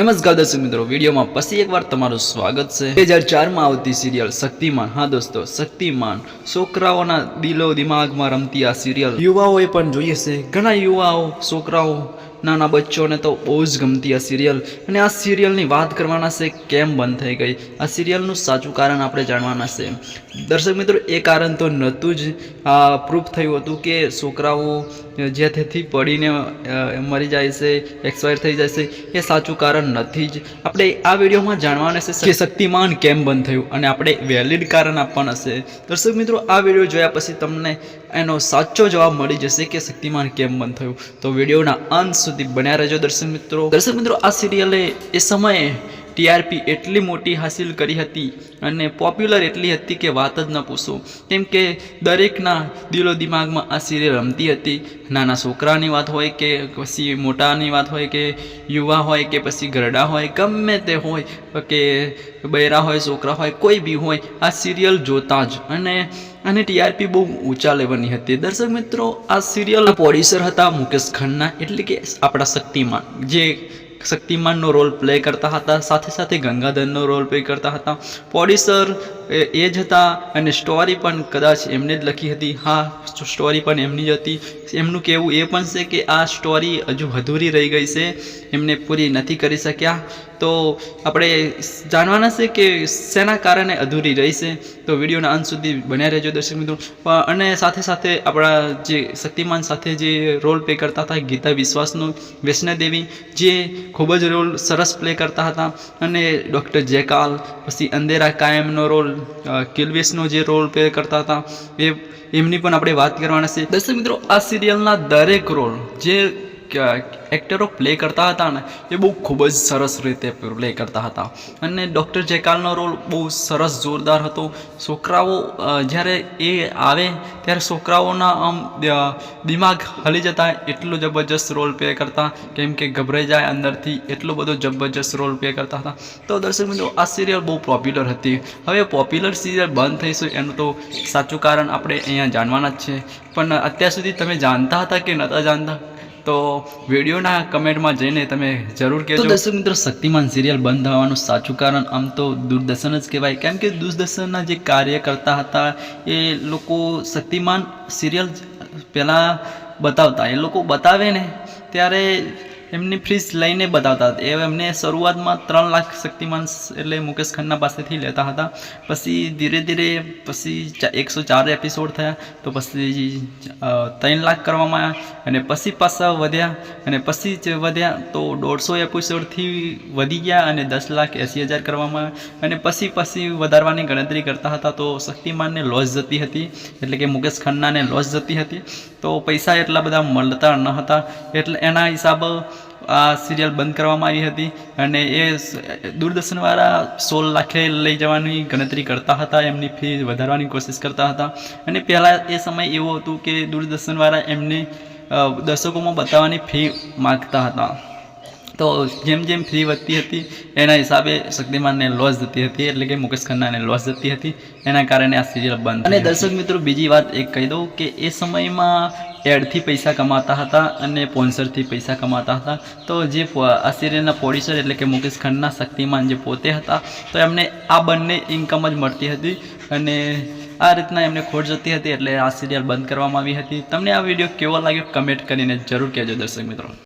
નમસ્કાર દર્શક મિત્રો, વિડીયોમાં પછી એકવાર તમારું સ્વાગત છે. બે હજાર ચારમાં આવતી સિરિયલ શક્તિમાન. હા દોસ્તો, શક્તિમાન. છોકરાઓના દિલો દિમાગમાં રમતી આ સિરિયલ. યુવાઓએ પણ જોઈએ છે. ઘણા યુવાઓ, છોકરાઓ, નાના બચ્ચોને તો બહુ જ ગમતી આ સિરિયલ. અને આ સિરિયલની વાત કરવાના છે કેમ બંધ થઈ ગઈ? આ સિરિયલનું સાચું કારણ આપણે જાણવાના છે. દર્શક મિત્રો, એ કારણ તો નહોતું જ પ્રૂફ થયું હતું કે છોકરાઓ જે તેથી પડીને મરી જાય છે એક્સપાયર થઈ જાય છે, એ સાચું કારણ નથી જ. આપણે આ વિડીયોમાં જાણવાના છે કે શક્તિમાન કેમ બંધ થયું અને આપણે વેલિડ કારણ આપવાના છે. દર્શક મિત્રો, આ વીડિયો જોયા પછી તમને એનો સાચો જવાબ મળી જશે કે શક્તિમાન કેમ બંધ થયું. તો વિડીયોના અંત સુધી બન્યા રહેજો દર્શક મિત્રો. દર્શક મિત્રો, આ સિરિયલે એ સમયે ટીઆરપી એટલી મોટી હાસિલ કરી હતી અને પોપ્યુલર એટલી હતી કે વાત જ ન પૂછો. કેમ કે દરેકના દિલો દિમાગમાં આ સિરિયલ રમતી હતી. નાના છોકરાની વાત હોય કે પછી મોટાની વાત હોય કે યુવા હોય કે પછી ગરડા હોય, ગમે તે હોય, કે બૈરા હોય, છોકરા હોય, કોઈ બી હોય, આ સિરિયલ જોતા જ. અને અને ટીઆરપી બહુ ઊંચા લેવલની હતી. દર્શક મિત્રો, આ સિરિયલના પ્રોડ્યુસર હતા મુકેશ ખન્ના, એટલે કે આપણા શક્તિમાન. જે શક્તિમાનનો રોલ પ્લે કરતા હતા. સાથે સાથે ગંગાધરનો રોલ પ્લે કરતા હતા. પ્રોડ્યુસર એ જ હતા અને સ્ટોરી પણ કદાચ એમને જ લખી હતી. હા સ્ટોરી પણ એમની જ હતી. એમનું કહેવું એ પણ છે કે આ સ્ટોરી હજુ અધૂરી રહી ગઈ છે. એમને પૂરી નથી કરી શક્યા. તો આપણે જાણવાના છે કે શેના કારણે અધૂરી રહી છે. તો વિડીયોના અંત સુધી બન્યા રહેજો દર્શક મિત્રો. અને સાથે સાથે આપણા જે શક્તિમાન સાથે જે રોલ પ્લે કરતા હતા ગીતા વિશ્વાસનું વૈષ્ણદેવી, જે ખૂબ જ રોલ સરસ પ્લે કરતા હતા. અને ડૉક્ટર જેકાલ, પછી અંધેરા કાયમનો રોલ કિલ્વિસનો જે રોલ પ્લે કરતા હતા, એ, એમની પણ આપણે વાત કરવાના છે. દર્શક મિત્રો, આ સિરિયલના દરેક રોલ જે એક્ટરો પ્લે કરતા હતા ને, એ બહુ ખૂબ જ સરસ રીતે પ્લે કરતા હતા. અને ડૉક્ટર જેકાલનો રોલ બહુ સરસ જોરદાર હતો. છોકરાઓ જ્યારે એ આવે, ત્યારે છોકરાઓના આમ દિમાગ હલી જતા, એટલો જબરજસ્ત રોલ પ્લે કરતા, કેમ કે ગભરાઈ જાય અંદરથી, એટલો બધો જબરજસ્ત રોલ પ્લે કરતા હતા. તો દર્શક મિત્રો, આ સિરિયલ બહુ પોપ્યુલર હતી. હવે પોપ્યુલર સિરિયલ બંધ થઈશું, એનું તો સાચું કારણ આપણે અહીંયા જાણવાના જ છે. પણ અત્યાર સુધી તમે જાણતા હતા કે નહોતા જાણતા? તો વિડીયોના કમેન્ટમાં જઈને તમે જરૂર કહેજો. દર્શક મિત્રો શક્તિમાન સિરિયલ બંધ થવાનું સાચું કારણ આમ તો દૂરદર્શન જ કહેવાય. કેમ કે દૂરદર્શનના જે કાર્ય કરતા હતા એ લોકો શક્તિમાન સિરિયલ પહેલાં બતાવતા. એ લોકો બતાવે ને ત્યારે એમની ફ્રીઝ લઈને બતાવતા હતા. એમને શરૂઆતમાં ત્રણ લાખ શક્તિમાન એટલે મુકેશ ખન્ના પાસેથી લેતા હતા. પછી ધીરે ધીરે પછી એકસો ચાર એપિસોડ થયા. તો પછી ત્રણ લાખ કરવામાં આવ્યા અને પછી પાછા વધ્યા અને પછી જ વધ્યા તો દોઢસો એપિસોડથી વધી ગયા અને દસ લાખ એંસી હજાર કરવામાં આવ્યા અને પછી પછી વધારવાની ગણતરી કરતા હતા તો શક્તિમાનને લોસ જતી હતી. એટલે કે મુકેશ ખન્નાને લોસ જતી હતી. તો પૈસા એટલા બધા મળતા ન હતા. એટલે એના હિસાબે આ સિરિયલ બંધ કરવામાં આવી હતી અને એ દૂરદર્શનવાળા સોળ લાખે લઈ જવાની ગણતરી કરતા હતા, એમની ફી વધારવાની કોશિશ કરતા હતા. અને પહેલાં એ સમય એવો હતું કે દૂરદર્શનવાળા એમને દર્શકોમાં બતાવવાની ફી માગતા હતા. તો જેમ જેમ ફી વધતી હતી એના હિસાબે શક્તિમાનને લોસ જતી હતી એટલે કે મુકેશ ખન્નાને લોસ જતી હતી એના કારણે આ સિરિયલ બંધ અને દર્શક મિત્રો બીજી વાત એક કહી દઉં કે એ સમયમાં એડથી પૈસા કમાતા હતા અને સ્પોન્સરથી પૈસા કમાતા હતા. તો જે આ સિરિયલના પ્રોડ્યુસર એટલે કે મુકેશ ખન્ના શક્તિમાન જે પોતે હતા તો એમને આ બંને ઇન્કમ જ મળતી હતી અને આ રીતના એમને ખોટ જતી હતી એટલે આ સિરિયલ બંધ કરવામાં આવી હતી. તમને આ વીડિયો કેવો લાગ્યો? કમેન્ટ કરીને જરૂર કહેજો દર્શક મિત્રો.